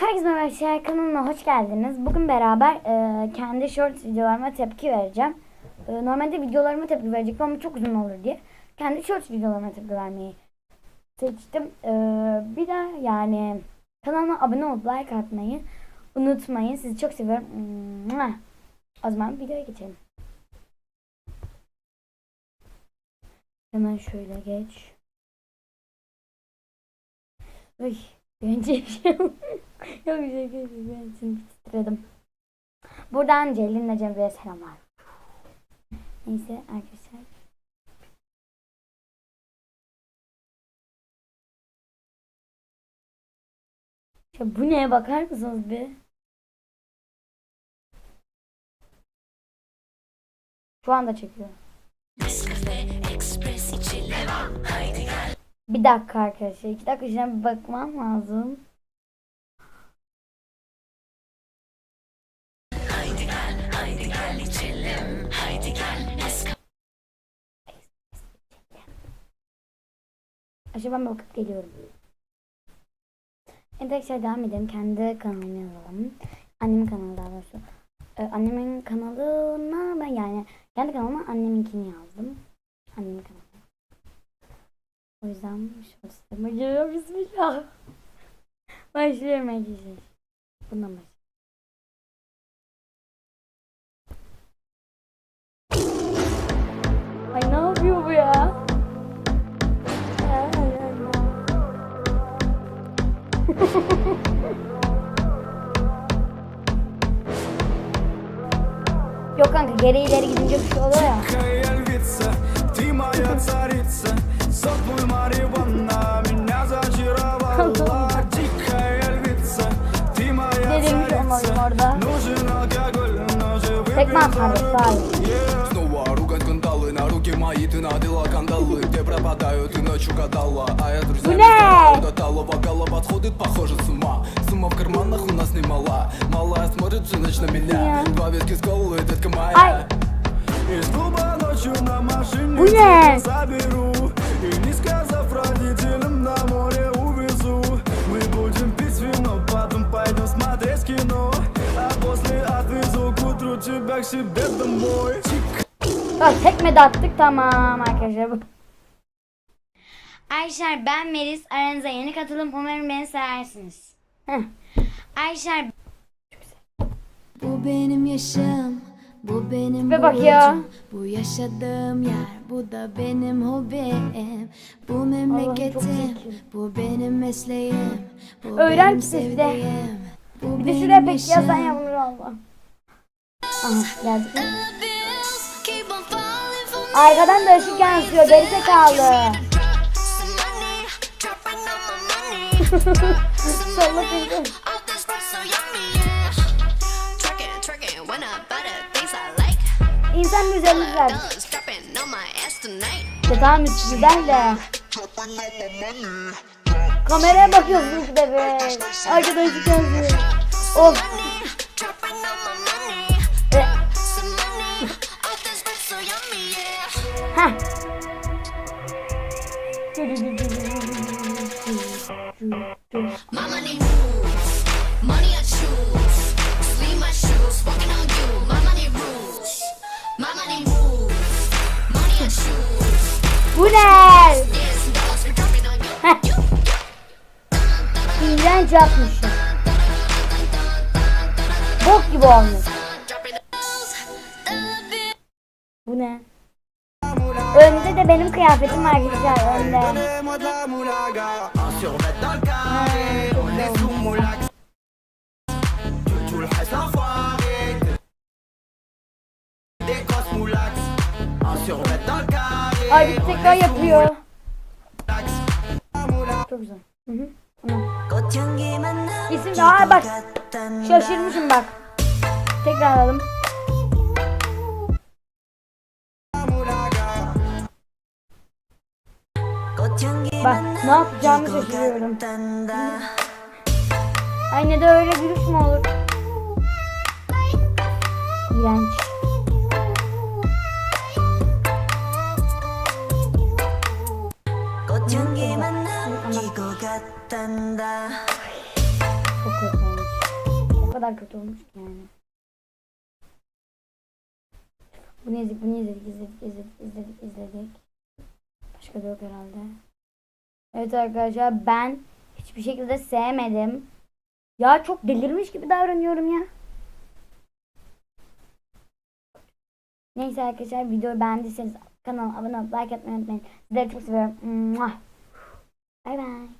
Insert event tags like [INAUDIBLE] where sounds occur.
Herkese merhaba kanalıma hoş geldiniz. Bugün beraber e, kendi short videolarıma tepki vereceğim. E, normalde videolarıma tepki verecektim ama çok uzun olur diye. Kendi short videolarıma tepki vermeyi seçtim. E, bir de yani kanalıma abone olup like atmayı unutmayın. Sizi çok seviyorum. O zaman videoya geçelim. Hemen şöyle geç. Ay, bir şey Bir şey değil. Ben şimdi titredim. Buradan Celil'le Cemre'ye selamlar. Neyse arkadaşlar. Ya bu neye bakar mısınız bir? Şu anda çekiyor. Bir dakika arkadaşlar. iki dakika şuna bir bakmam lazım. Acaba ben bakıp geliyorum. Arkadaşlar devam edelim. Kendi kanalımı yazalım. Annemin kanalı daha doğrusu. Ee, annemin kanalına ben yani kendi kanalıma anneminkini yazdım. Annemin kanalı. O yüzden şu sisteme giriyor. Bismillah. [LAUGHS] Başlıyorum arkadaşlar. Bundan başlayalım. geri ileri gidince bir şey oluyor ya. Тихая львица, ты моя царица Сок твой Мариванна меня зачаровала Дикая львица, ты моя Delirmiş olmalıyım царица orada. Нужен алкоголь, но же Tekme atmadı sağ ol. Снова ругать кандалы, на руки мои ты надела кандалы Где пропадаю, ты ночью гадала А я друзья Блядь! до талого голова подходит, похоже с ума Малая смотрит всю ночь на меня Нет. Два виски с колой, детка моя Ay Из клуба ночью на машине Bu ne? тебя заберу И не сказав родителям на море увезу Мы будем пить вино, потом пойдем смотреть кино А после отвезу к утру тебя к себе домой Bak tekme de attık tamam arkadaşlar. bu. Ayşer ben Melis aranıza yeni katılım umarım beni seversiniz. Heh. Ayşer bu benim yaşım, bu benim Ve bak ya. Bu yaşadığım yer, bu da benim hobim Bu memleketim, bu benim mesleğim Bu Öğren benim sevdiğim Bu bir de şuraya pek yazan yağmur Allah. Aha geldik. Arkadan da ışık yansıyor geri zekalı. [LAUGHS] [LAUGHS] Solla kızım. İnsan güzellik ver. Ya tamam güzel de. Kameraya bakıyorsun iki de be. Arkadan yansıyor. Of. E, Heh. Mama need yapmışım. Bok gibi olmuş. Bu ne? Önde de benim kıyafetim var güzel önde. Ay bir tekrar yapıyor. Çok güzel. Hı hı. Tamam. İsim Aa bak. Şaşırmışım bak. Tekrar alalım. Bak ne yapacağımı şaşırıyorum. Aynada öyle gülüş mü olur? İğrenç. yanında. Çok kötü olmuş. O kadar kötü olmuş ki yani. Bunu izledik, bunu izledik, izledik, izledik, izledik, izledik. Başka da yok herhalde. Evet arkadaşlar ben hiçbir şekilde sevmedim. Ya çok delirmiş gibi davranıyorum ya. Neyse arkadaşlar videoyu beğendiyseniz kanala abone olup like atmayı unutmayın. Sizleri çok seviyorum. Bye bye.